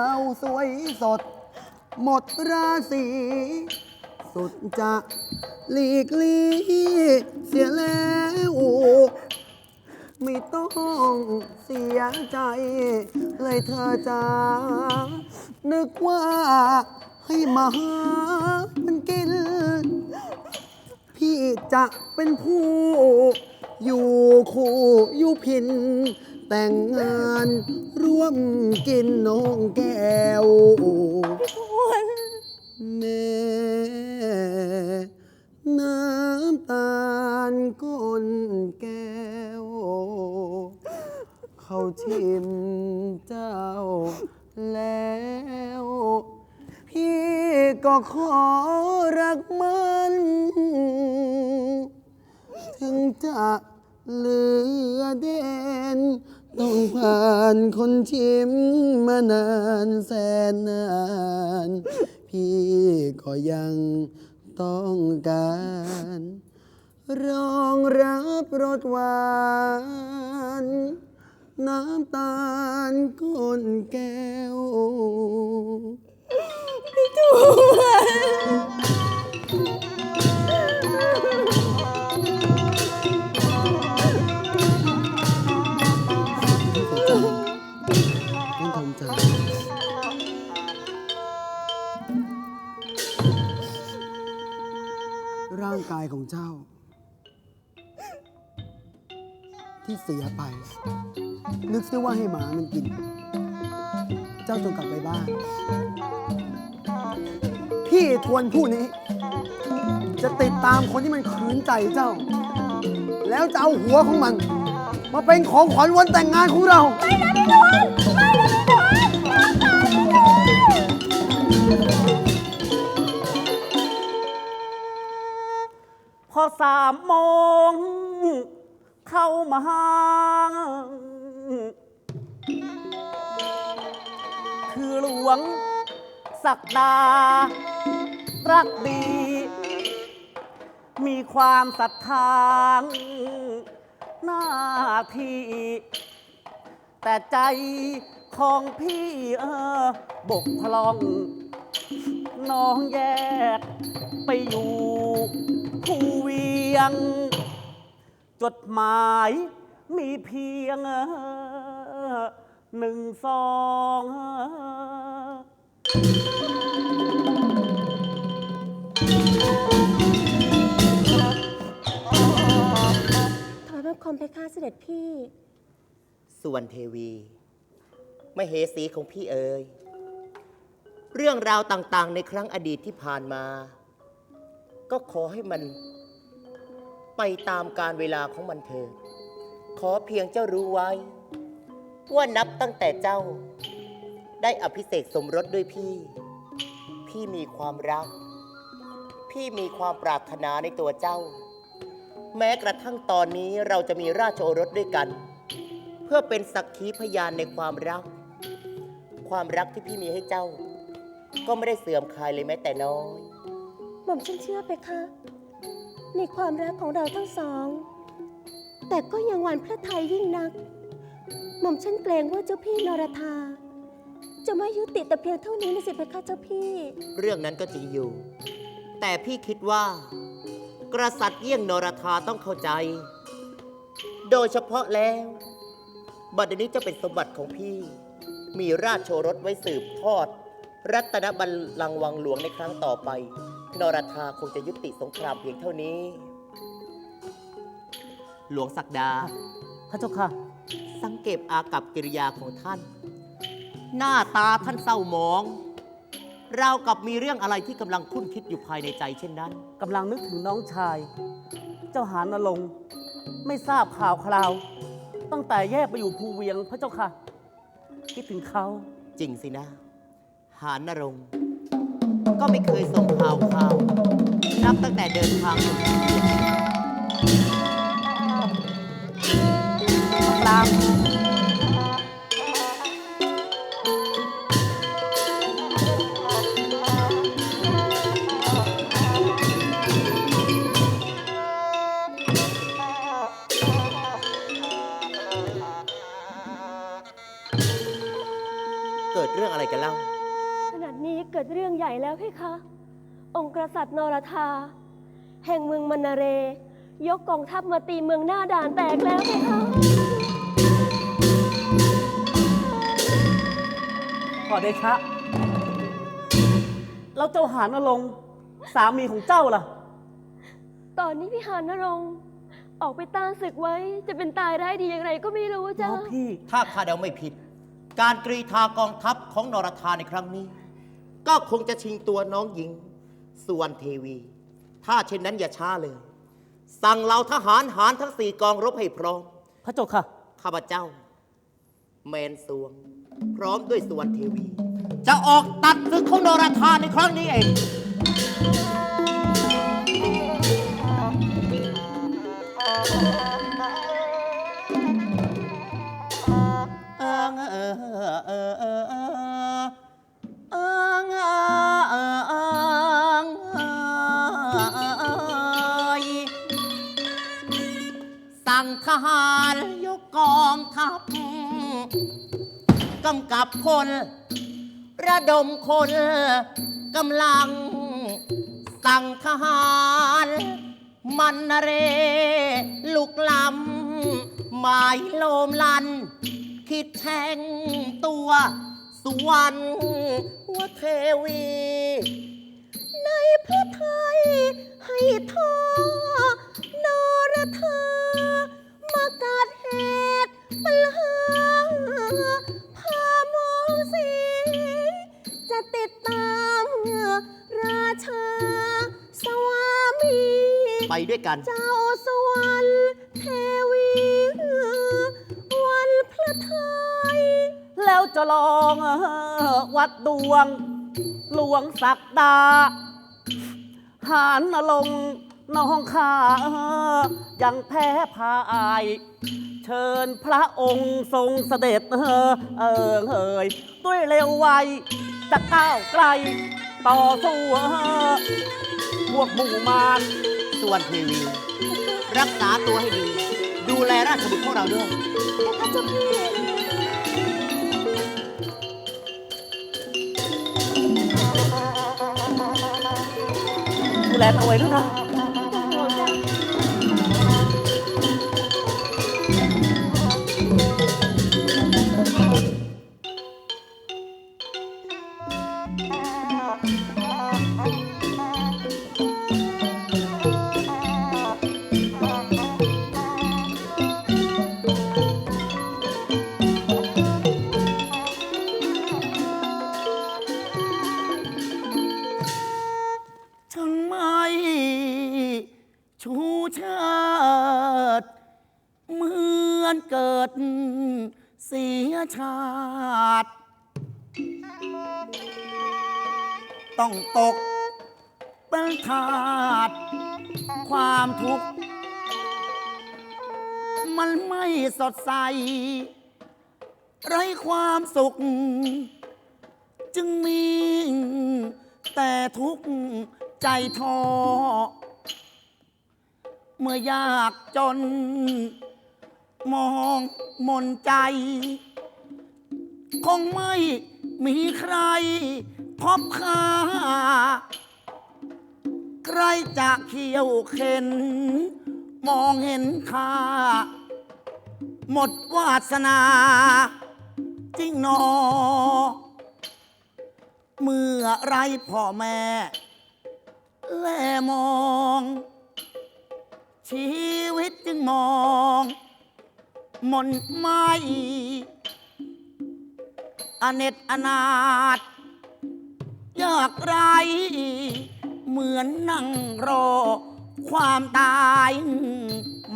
าวสวยสด หมดราศีสุดจะหลีกลีเสียแล้วไม่ต้องเสียใจ เลยเธอจ้านึกว่าให้มาหามันกิน พี่จะเป็นผู้ อยู่คู่อยู่พิน แต่งงานร่วมกินน้องแก้วแม่น้ำตาลก้นแก้ว เขาชิมเจ้าแล้ว พี่ก็ขอรักมัน ถึงจะเหลือเด่น ต้องผ่านคนชิมมานานแสนนาน พี่ก็ยังต้องการ รองรับรสหวาน น้ำตาลก้นแก้วต้อ ร่างกายของเจ้า ที่เสียไป นึกซิว่าให้หมามันกิน เจ้าจงกลับไปบ้าน พี่ทวนผู้นี้ จะติดตามคนที่มันขืนใจเจ้า แล้วจะเอาหัวของมัน มาเป็นของขวัญวันแต่งงานของเราพ อสามโมง เข้ามาหาคือหลวง ศักดา รักดี มีความศรัทธาหน้าที่ แต่ใจของพี่เออบกพร่อง น้องแยกไปอยู่ ยง จดหมายมีเพียงหนึ่งสองถอยบังคมเพคะเสด็จพี่ส่วนเทวีมเหสีของพี่เอ๋ยเรื่องราวต่างๆ ในครั้งอดีตที่ผ่านมา ก็ขอให้มัน ไปตามการเวลาของมันเถิด ขอเพียงเจ้ารู้ไว้ ว่านับตั้งแต่เจ้า ได้อภิเษกสมรสด้วยพี่ พี่มีความรัก พี่มีความปรารถนาในตัวเจ้า แม้กระทั่งตอนนี้เราจะมีราชโอรสด้วยกัน เพื่อเป็นสักขีพยานในความรัก ความรักที่พี่มีให้เจ้า ก็ไม่ได้เสื่อมคลายเลยแม้แต่น้อย หม่อมฉันเชื่อเพคะ ในความรักของเราทั้งสอง แต่ก็ยังหวานพระไทยยิ่งนัก หม่อมฉันเกรงว่าเจ้าพี่นรธา จะไม่ยุติแต่เพียงเท่านี้นะสิเพคะเจ้าพี่ เรื่องนั้นก็จริงอยู่ แต่พี่คิดว่า กษัตริย์เยี่ยงนรธาต้องเข้าใจ โดยเฉพาะแล้ว บัดนี้จะเป็นสมบัติของพี่ มีราชโชรสไว้สืบทอด รัตนบัลลังก์วังหลวงในครั้งต่อไป นรธาคงจะยุติสงครามเพียงเท่านี้ หลวงศักดา พระเจ้าค่ะ สังเกตอากับกิริยาของท่าน หน้าตาท่านเศร้าหมอง เราวกับมีเรื่องอะไรที่กำลังคุ้นคิดอยู่ภายในใจเช่นนั้น กำลังนึกถึงน้องชาย เจ้าหานรงค์ไม่ทราบข่าวคราว ตั้งแต่แยกไปอยู่ภูเวียงพระเจ้าค่ะ คิดถึงเขา จริงสินะ หานนรงค์ ก็ไม่เคยส่งข่าวข่าวนับตั้งแต่เดินทางมา ใหญ่แล้วเพคะ องค์กษัตริย์นรธา แห่งเมืองมนาเร ยกกองทัพมาตีเมืองหน้าด่านแตกแล้วเพคะขอเดชะแล้วเจ้าหานรงค์สามีของเจ้าล่ะ ตอนนี้พี่หานนรงค์ออกไปต้านศึกไว้ จะเป็นตายได้ดีอย่างไรก็ไม่รู้จ้าน้องพี่ ถ้าข้าเดาไม่ผิด การกรีธากองทัพของนรธาในครั้งนี้ ก็คงจะชิงตัวน้องหญิงสุวรรณเทวี ถ้าเช่นนั้นอย่าช้าเลย สั่งเหล่าทหารหารทั้งสี่กองรบให้พร้อม พระเจ้าค่ะ ข้าพเจ้า แมนสวง พร้อมด้วยสุวรรณเทวี จะออกตัดศึกของนรธาในครั้งนี้เอง เอิงเออเออเออเออ หารยกกองทัพกำกับพล ระดมคนกำลัง สั่งทหาร มันเร ลุกลำหมายโลมลัน คิดแทงตัวสุวรรณวเทวี ในพระไทยให้ทอนรธา ปัญหาพามองสีจะติดตามราชาสวามี ไปด้วยกัน เจ้าสวรรค์เทวี วันพระไทย แล้วจะลองวัดดวง หลวงศักดา หานนลงค์น้องข้ายังแพ้พายเชิญพระองค์ทรงเสด็จเออเออเอยด้วยเร็วไวจะก้าวไกล ต่อสู้เออพวกหมู่มารส่วนเทวีรักษาตัวให้ดี ดูแลราชบุตรของเราด้วย พระเจ้าพี่ดูแลตัวไว้ด้วยนะ ต้องตก เป็นทาสความทุกข์ มันไม่สดใส ไร้ความสุข จึงมีแต่ทุกข์ใจท้อเมื่อยากจน มองมนใจ คงไม่มีใคร พบค่าใครจะเขียวเข็น มองเห็นค่า หมดวาสนา จริงหนอ เมื่อไรพ่อแม่ แลมอง ชีวิตจึงมองมนไม่อเนตอนาถ ยากไร เหมือนนั่งรอ ความตาย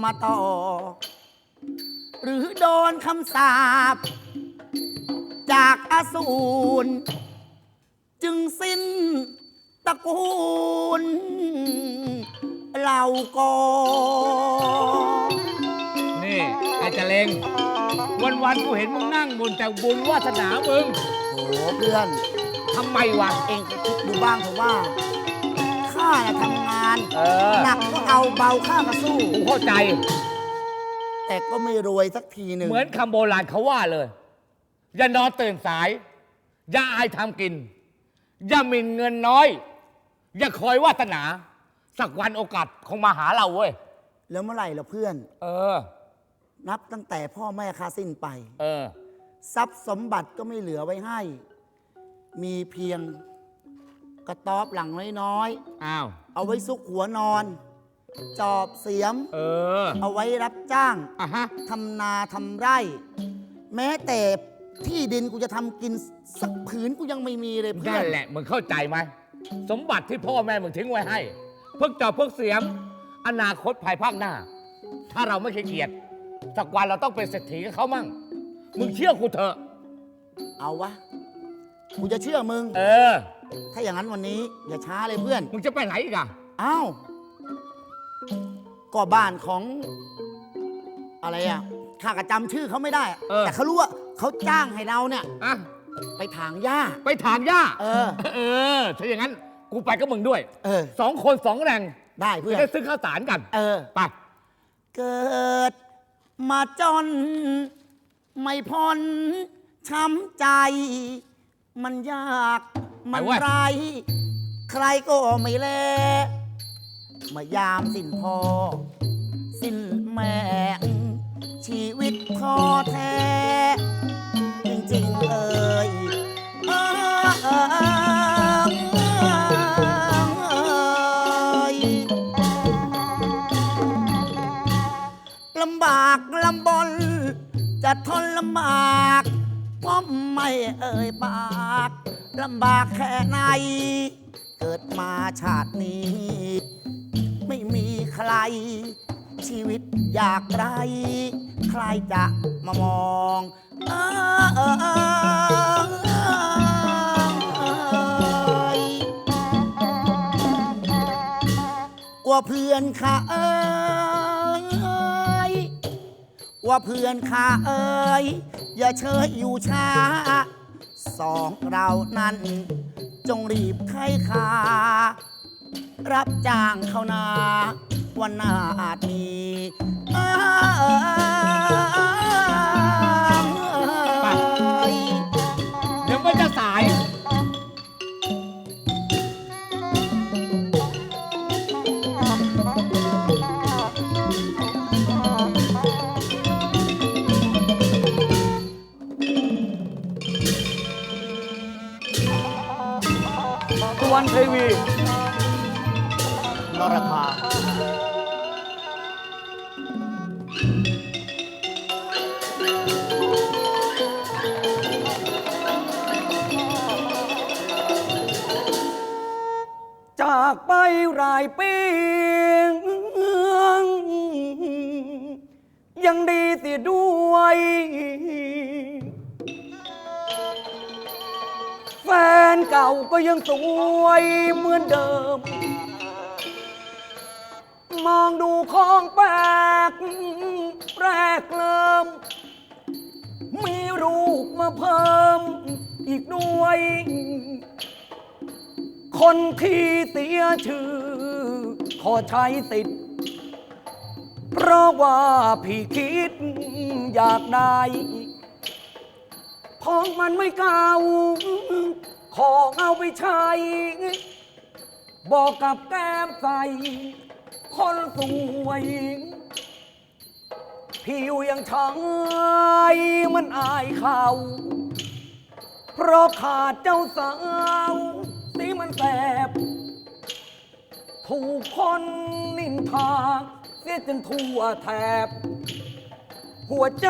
มาต่อ หรือโดนคำสาปจากอสูร จึงสิ้นตระกูลเราก็นี่ไอ้เจเลงวันวันๆกูเห็นมึงนั่งบนแต่บุญวาสนามึง โอ้โหเพื่อน ทำไมวะ เองก็คิดดูบ้างเถอะว่า ข้าน่ะทำงาน เออหนักก็เอาเบาข้าก็สู้ กูเข้าใจ แต่ก็ไม่รวยสักทีหนึ่งเหมือนคำโบราณเขาว่าเลย อย่านอนตื่นสาย อย่าอายทำกิน อย่าหมิ่นเงินน้อย อย่าคอยวาสนา สักวันโอกาสคงมาหาเราเว้ย แล้วเมื่อไหร่ล่ะเพื่อน เออ นับตั้งแต่พ่อแม่ข้าสิ้นไป เออ ทรัพย์สมบัติก็ไม่เหลือไว้ให้ มีเพียงกระต๊อบหลังน้อยอ้าว ๆ เอาไว้ซุกหัวนอน จอบเสียม เออ เอาไว้รับจ้าง อะฮะ ทำนาทำไร่ แม้แต่ที่ดินกูจะทำกินสักผืนกูยังไม่มีเลยเพื่อนั่นนแหละมึงเข้าใจไหม สมบัติที่พ่อแม่มึงทิ้งไว้ให้เพิกจอบเพิกเสียม อนาคตภายภาคหน้า ถ้าเราไม่ขี้เกียจสักวันเราต้องเป็นเศรษฐีกับเขามั่ง มึงเชื่อกูเถอะ เอาวะ กูจะเชื่อมึง เออ ถ้าอย่างนั้นวันนี้อย่าช้าเลยเพื่อน มึงจะไปไหนอีกอะอ้าว ก็บ้านของ อะไรอะ ข้าก็จำชื่อเขาไม่ได้ เออ แต่เขารู้ว่าเขาจ้างให้เราเนี่ยอะไปถางหญ้า ไปถางหญ้า เออ เออ ถ้าอย่างนั้น กูไปกับมึงด้วย เออ สองคนสองแรงได้เพื่จะอนได้ซื้อข้าวสารกัน เออ ไป เกิดมาจน ไม่พ้นช้ำใจ มันยาก มันไปเว้ย ไรใครก็ไม่แลเมายามสิ้นพอ สิ้นแม่ชีวิตท้อแท้ จริงๆเอ่ยเอ่ยลำบากลำบน จะทนลำบาก เพราะไม่เอ่ยปากลำบากแค่ไหน เกิดมาชาตินี้ ไม่มีใคร ชีวิตอยากไร ใครจะมามองเอยกว่าเพื่อนข้าเอ้ยว่าเพื่อนข้าเอ้ย อย่าเชยอยู่ช้า สองเรานั้น จงรีบไข้ขา รับจ้างเขานา วันหน้าอาจมีเออ วรรณเทวีนรธาจากไปหลายปียังดีเสียด้วย แฟนเก่าก็ยังสวยเหมือนเดิม มองดูของแปลกแปลกเลิม มีรูปมาเพิ่มอีกด้วย คนที่เสียชื่อ ขอใช้สิทธิ์ เพราะว่าพี่คิดอยากได้ ของมันไม่เก่า ของเอาไปใช้ บอกกับแก้มใส คนสวย ผิวยังชายมันอายเขา เพราะขาดเจ้าสาวสีมันแสบ ถูกคนนินทาเสียจนทั่วแถบ หัวใจ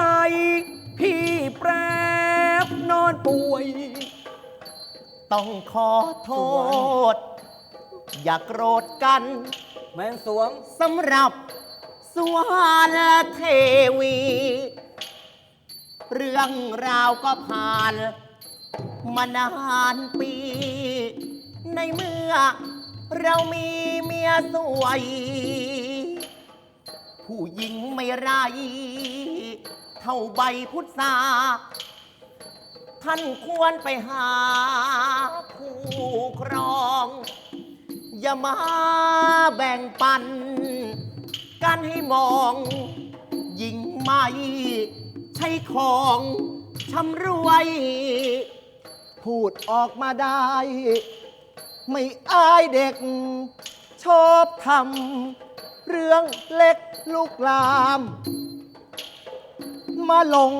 พี่แปรบนอนป่วย ต้องขอโทษ อย่าโกรธกัน แมนสวง สำหรับสวรรณเทวี เรื่องราวก็ผ่าน มานานปี ในเมื่อเรามีเมียสวย ผู้หญิงไม่ไร เท่าใบพุทราท่านควรไปหาคู่ครอง อย่ามาแบ่งปัน กันให้มองหญิงไม่ใช่ของชำรวย พูดออกมาได้ ไม่อายเด็ก ชอบทำเรื่องเล็กลุกลาม มาลง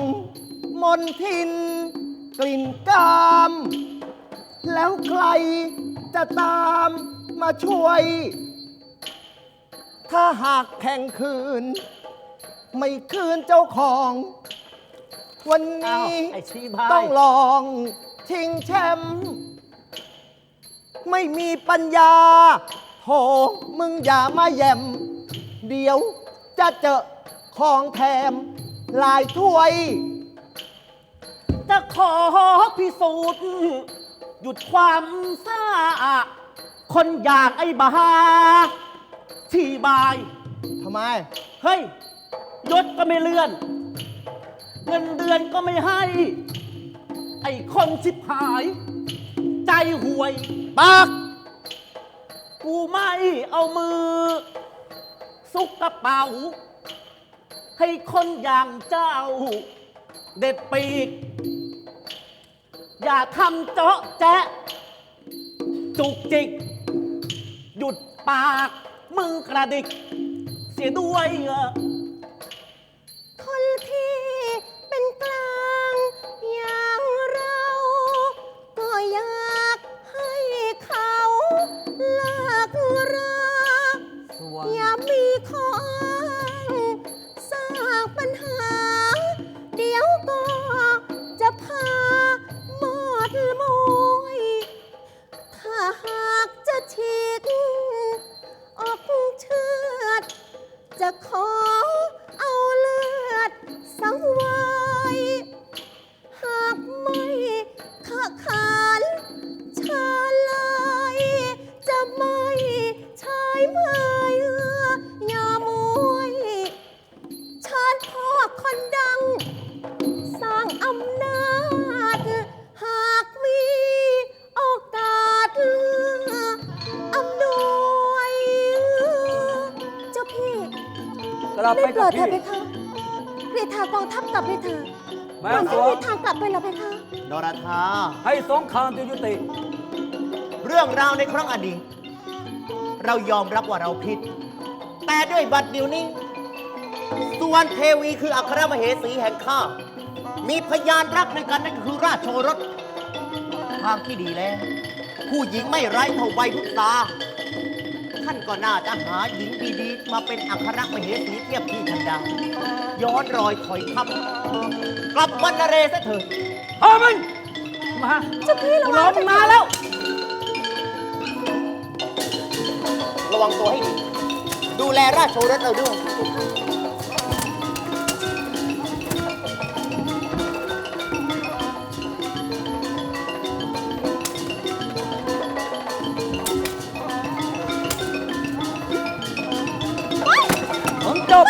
มนทิน กลิ่นกาม แล้วใครจะตามมาช่วย ถ้าหากแข่งคืน ไม่คืนเจ้าของ วันอ้าวนี้ ไอ้ชี้พายต้องลองชิงแชมป์ไม่มีปัญญาโถมึงอย่ามาแยม เดี๋ยวจะเจอของแถม หลายถ้วย จะขอพิสูจน์ หยุดความซ่า คนอย่างไอ้บาที่บาย ทำไม เฮ้ยยศก็ไม่เลื่อน เงินเดือนก็ไม่ให้ ไอ้คนชิบหาย ใจห่วยปากกูไม่เอามือ ซุกกระเป๋า ให้คนอย่างเจ้า เด็ดปีก อย่าทำเจาะแจ๊ะจุกจิก หยุดปากมึงกระดิก เสียด้วยเออคนที่เป็นกลางอย่างเรา ก็อยากให้เขาล กลับไปไม่โปรกับดเถิดพี่ เพคะเรียกทางกองทัพกลับไปเถอะแม่วันสที่วเรีงยกทางกลับไปแล้วเพคะนรธาให้สงครามยุติ เรื่องราวในครั้งอดีต เรายอมรับว่าเราผิด แต่ด้วยบัตรเดียวนี้ส่วนเทวีคืออัครมเหสีแห่งข้า มีพยานรักในกันนั่นก็คือราชโชรสทางที่ดีแล้ว ผู้หญิงไม่ไร้เท่าใบพุทรา ท่านก็น่าจะหาหญิงดีๆมาเป็นอัครมเหสีเทียบพี่ทันดา ย้อนรอยถอยทับกลับวันนเรซะเถิดเอามันมาเจ้าพี่ระกูวัล้งมมึงมาแล้ว ระวังตัวให้ดี ดูแลราชโชรสเราด้วย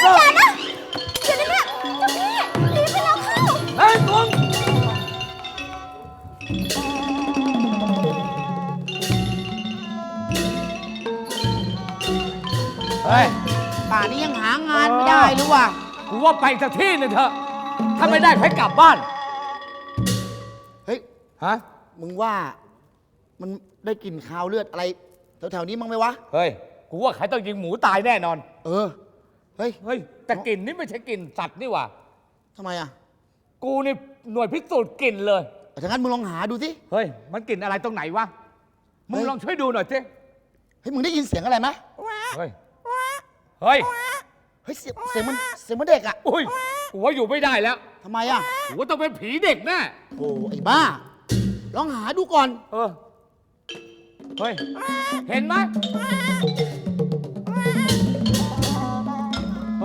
อย่านะอย่านะเนี่ยเจ้าพี่รีบไปแล้วเข้าแม่สวงเฮ้ยป่านนี้ยังหางานไม่ได้หรือวะกูว่าไปสักที่หนึงเถอะ ถ้าไม่ได้ให้กลับบ้าน เฮ้ย ฮะ มึงว่ามันได้กลิ่นคาวเลือดอะไรแถวๆนี้มั้งไหมวะ เฮ้ย กูว่าใครต้องยิงหมูตายแน่นอน เออ เฮ้ย เฮ้ยแต่กลิ่นนี่ไม่ใช่กลิ่นสัตว์นี่หว่า ทำไมอะกูนี่หน่วยพิสูจน์กลิ่นเลย ถ้างั้นมึงลองหาดูสิ เฮ้ย มันกลิ่นอะไรตรงไหนวะ มึงเฮ้ยลองช่วยดูหน่อยสิเฮ้ย มึงได้ยินเสียงอะไรไหมเฮ้ย เฮ้ย เฮ้ย เสียงเสียงมันเสียงมันเด็กอะอุ้ยกูว่าอยู่ไม่ได้แล้วทำไมอะกูว่าต้องเป็นผีเด็กแน่ โอ้ไอ้บ้า ลองหาดูก่อน เออ เฮ้ย เห็นไหม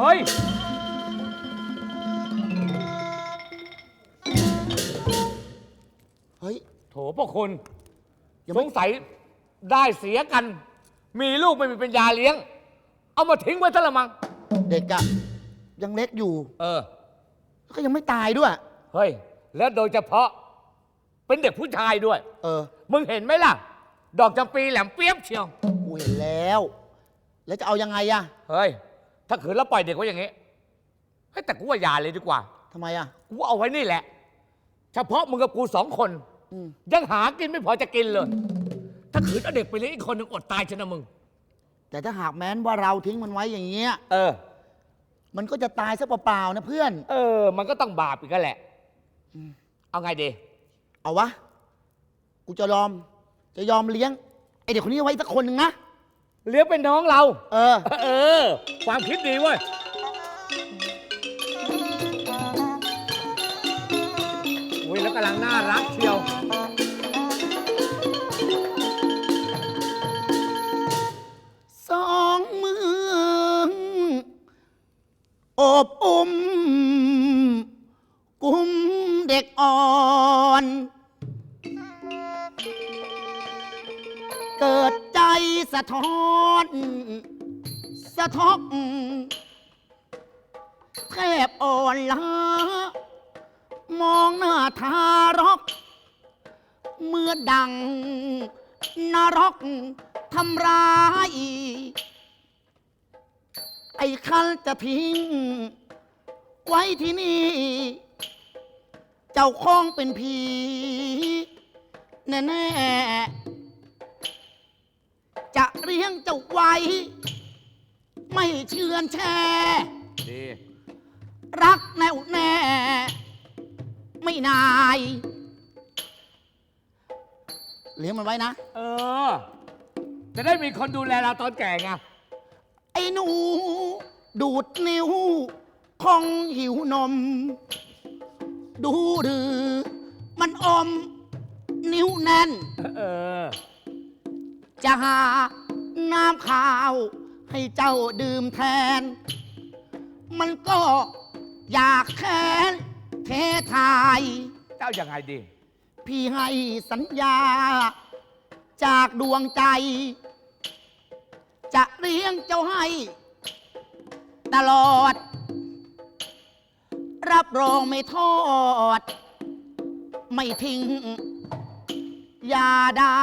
ฮ้ย เฮ้ย โถพวกคุณยังสไม่งสัยได้เสียกัน มีลูกไม่มีปัญญาเลี้ยง เอามาทิ้งไว้ซะละมัง เด็กอะยังเล็กอยู่ เออ แล้วก็ยังไม่ตายด้วย เฮ้ย แล้วโดยเฉพาะ เป็นเด็กผู้ชายด้วย เออ มึงเห็นไหมล่ะ ดอกจำปีแหลมเปียบเชียว กูเห็นแล้ว แล้วจะเอายังไงอะเฮ้ย ถ้าขืนแล้วปล่อยเด็กไว้อย่างงี้เฮ้ยแต่กูว่าอย่าเลยดีกว่า ทำไมอะ กูเอาไว้นี่แหละ เฉพาะมึงกับกูสองคน อืม ยังหากินไม่พอจะกินเลย ถ้าขืนเอาเด็กไปเลี้ยงอีกคนหนึ่งอดตายชนะมึง แต่ถ้าหากแม้นว่าเราทิ้งมันไว้อย่างเงี้ย เออ มันก็จะตายซะเปล่าๆนะเพื่อน เออ มันก็ต้องบาปอีกแล้วแหละ เอาไงดี เอาวะ กูจะยอม จะยอมเลี้ยงไอเด็กคนนี้ไว้สักคนหนึ่งนะ เลี้ยงเป็นน้องเรา เออ เออ ความคิดดีเว้ย อุ้ยแล้วกำลังน่ารักเชียว สองมือโอบอุ้ม กุมเด็กอ่อน สะท้อนสะทกแทบอ่อนล้ามองหน้าทารก เมื่อดังนรกทำร้าย ไอ้คันจะทิ้ง ไว้ที่นี่ เจ้าคงเป็นผีแน่ๆ ลี้ยงเจ้าไว้ ไม่เชื่อนแช่ ดี รักแน่วแน่ ไม่นาย เลี้ยงมันไว้นะ เออ จะได้มีคนดูแลเราตอนแก่ไง ไอ้หนู ดูดนิ้วคงหิวนม ดูหรือ มันอม นิ้วแน่น เออ จะหา น้ำข้าว ให้เจ้าดื่มแทน มันก็อยากแค้นเททาย เจ้ายังไงดี พี่ให้สัญญา จากดวงใจ จะเลี้ยงเจ้าให้ ตลอด รับรองไม่ทอด ไม่ทิ้ง อย่าได้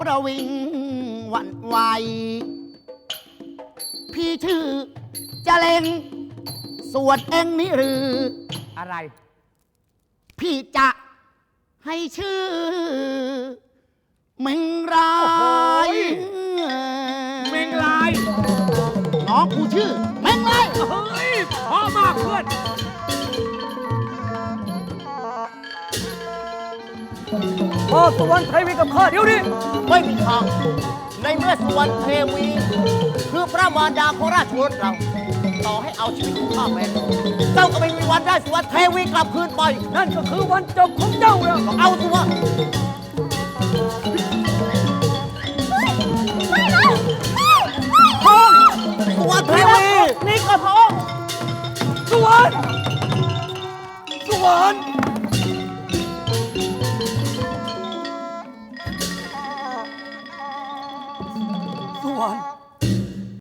ประวิง หวันไหว พี่ชื่อจะเลงส่วนเองนี่หรือ อะไร พี่จะให้ชื่อเมงรายเมงลายน้องกูชื่อเมงราย เฮ้ยพอมากเพื่อน พ่อสุวรรณไทยมีกับข้าเดี๋ยวนี้ไม่มีทาง ในเมื่อสวรรณเทวี คือพระมารดาของราชวงศ์เรา ต่อให้เอาชีวิตของข้าแม่เจ้าก็ไม่มีวันได้สวรรณเทวีกลับคืนไป นั่นก็คือวันจบของเจ้าแล้วเอาสิวะสวรรณเทวีนี่ก็พระองค์สวรรณสวรรณ สวรรณ